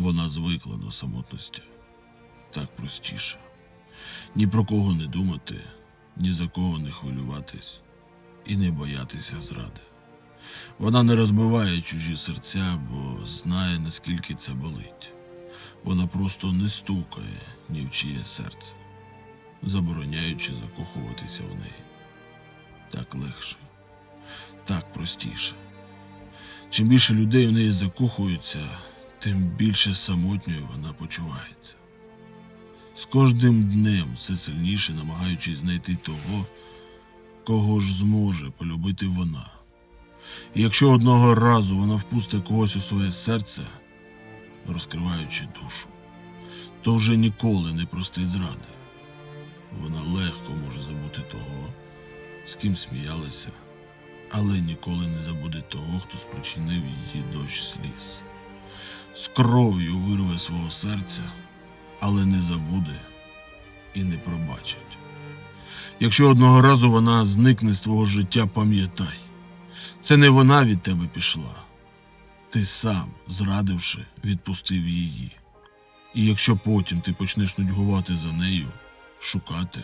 Вона звикла до самотності. Так простіше. Ні про кого не думати, ні за кого не хвилюватись і не боятися зради. Вона не розбиває чужі серця, бо знає, наскільки це болить. Вона просто не стукає ні в чиє серце, забороняючи закохуватися в неї. Так легше, так простіше. Чим більше людей в неї закохуються, тим більше самотньою вона почувається. З кожним днем все сильніше намагаючись знайти того, кого ж зможе полюбити вона. І якщо одного разу вона впустить когось у своє серце, розкриваючи душу, то вже ніколи не простить зради. Вона легко може забути того, з ким сміялася, але ніколи не забуде того, хто спричинив її дощ сліз. З кров'ю вирве свого серця, але не забуде і не пробачить. Якщо одного разу вона зникне з твого життя, пам'ятай, це не вона від тебе пішла. Ти сам, зрадивши, відпустив її. І якщо потім ти почнеш нудьгувати за нею, шукати,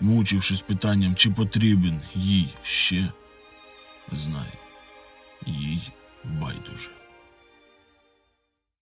мучившись питанням, чи потрібен їй ще, знай, їй байдуже.